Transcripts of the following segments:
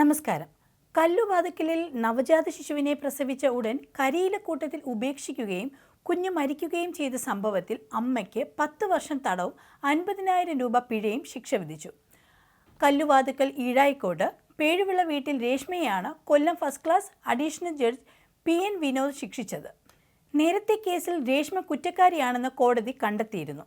നമസ്കാരം. കല്ലുവാതക്കലിൽ നവജാത ശിശുവിനെ പ്രസവിച്ച ഉടൻ കരിയിലക്കൂട്ടത്തിൽ ഉപേക്ഷിക്കുകയും കുഞ്ഞ് മരിക്കുകയും ചെയ്ത സംഭവത്തിൽ അമ്മയ്ക്ക് പത്ത് വർഷം തടവും അൻപതിനായിരം രൂപ പിഴയും ശിക്ഷ വിധിച്ചു. കല്ലുവാതുക്കൽ ഈഴായിക്കോട് പേഴുവിള വീട്ടിൽ രേഷ്മയാണ് Kollam first class additional judge P N Vinod ശിക്ഷിച്ചത്. നേരത്തെ കേസിൽ രേഷ്മ കുറ്റക്കാരിയാണെന്ന് കോടതി കണ്ടെത്തിയിരുന്നു.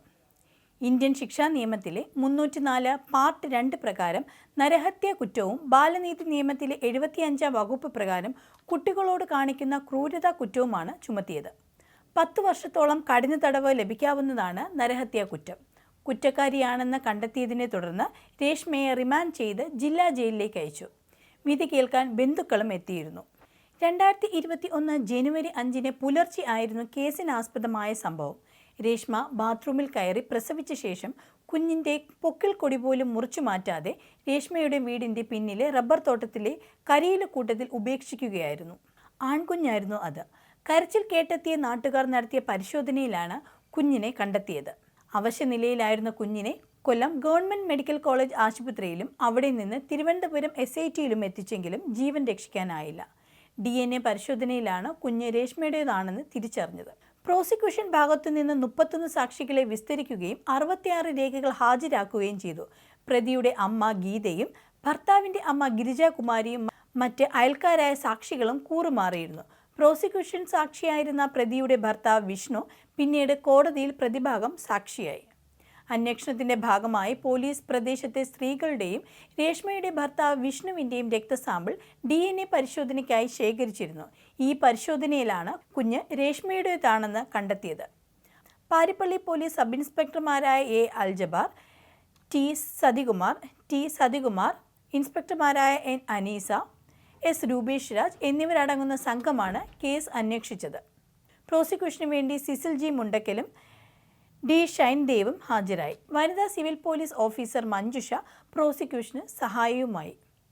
ഇന്ത്യൻ ശിക്ഷാ നിയമത്തിലെ മുന്നൂറ്റിനാല് പാർട്ട് രണ്ട് പ്രകാരം നരഹത്യ കുറ്റവും ബാലനീതി നിയമത്തിലെ എഴുപത്തിയഞ്ചാം വകുപ്പ് പ്രകാരം കുട്ടികളോട് കാണിക്കുന്ന ക്രൂരത കുറ്റവുമാണ് ചുമത്തിയത്. പത്ത് വർഷത്തോളം കഠിന തടവ് ലഭിക്കാവുന്നതാണ് നരഹത്യ കുറ്റം. കുറ്റക്കാരിയാണെന്ന് കണ്ടെത്തിയതിനെ തുടർന്ന് രേഷ്മയെ റിമാൻഡ് ചെയ്ത് ജില്ലാ ജയിലിലേക്ക് അയച്ചു. വിധി കേൾക്കാൻ ബന്ധുക്കളും എത്തിയിരുന്നു. രണ്ടായിരത്തി ഇരുപത്തി ഒന്ന് ജനുവരി അഞ്ചിന് പുലർച്ചെ ആയിരുന്നു കേസിനാസ്പദമായ സംഭവം. രേഷ്മ ബാത്റൂമിൽ കയറി പ്രസവിച്ച ശേഷം കുഞ്ഞിന്റെ പൊക്കിൽ കൊടി പോലും മുറിച്ചു മാറ്റാതെ രേഷ്മയുടെ വീടിന്റെ പിന്നിലെ റബ്ബർ തോട്ടത്തിലെ കരിയില കൂട്ടത്തിൽ ഉപേക്ഷിക്കുകയായിരുന്നു. ആൺകുഞ്ഞായിരുന്നു അത്. കരച്ചിൽ കേട്ടെത്തിയ നാട്ടുകാർ നടത്തിയ പരിശോധനയിലാണ് കുഞ്ഞിനെ കണ്ടെത്തിയത്. അവശനിലയിലായിരുന്ന കുഞ്ഞിനെ കൊല്ലം ഗവൺമെന്റ് മെഡിക്കൽ കോളേജ് ആശുപത്രിയിലും അവിടെ നിന്ന് തിരുവനന്തപുരം എസ് ഐ ടിയിലും എത്തിച്ചെങ്കിലും ജീവൻ രക്ഷിക്കാനായില്ല. ഡി എൻ എ പരിശോധനയിലാണ് കുഞ്ഞ് രേഷ്മയുടേതാണെന്ന് തിരിച്ചറിഞ്ഞത്. പ്രോസിക്യൂഷൻ ഭാഗത്തു നിന്ന് മുപ്പത്തൊന്ന് സാക്ഷികളെ വിസ്തരിക്കുകയും അറുപത്തിയാറ് രേഖകൾ ഹാജരാക്കുകയും ചെയ്തു. പ്രതിയുടെ അമ്മ ഗീതയും ഭർത്താവിന്റെ അമ്മ ഗിരിജാകുമാരിയും മറ്റ് അയൽക്കാരായ സാക്ഷികളും കൂറുമാറിയിരുന്നു. പ്രോസിക്യൂഷൻ സാക്ഷിയായിരുന്ന പ്രതിയുടെ ഭർത്താവ് വിഷ്ണു പിന്നീട് കോടതിയിൽ പ്രതിഭാഗം സാക്ഷിയായി. അന്വേഷണത്തിന്റെ ഭാഗമായി പോലീസ് പ്രദേശത്തെ സ്ത്രീകളുടെയും രേഷ്മയുടെ ഭർത്താവ് വിഷ്ണുവിന്റെയും രക്തസാമ്പിൾ ഡി എൻ എ പരിശോധനയ്ക്കായി ശേഖരിച്ചിരുന്നു. ഈ പരിശോധനയിലാണ് കുഞ്ഞ് രേഷ്മയുടേതാണെന്ന് കണ്ടെത്തിയത്. Parippally police sub ഇൻസ്പെക്ടർമാരായ A. Aljabar T. Sathikumar T. Sathikumar ഇൻസ്പെക്ടർമാരായ N. Aneesa S. Rupesh Raj എന്നിവരടങ്ങുന്ന സംഘമാണ് കേസ് അന്വേഷിച്ചത്. പ്രോസിക്യൂഷന് വേണ്ടി സിസിൽ ജി മുണ്ടക്കലും ഡി ഷൈൻ ദേവും ഹാജരായി. വനിതാ സിവിൽ പോലീസ് ഓഫീസർ മഞ്ജുഷ പ്രോസിക്യൂഷന് സഹായവുമായി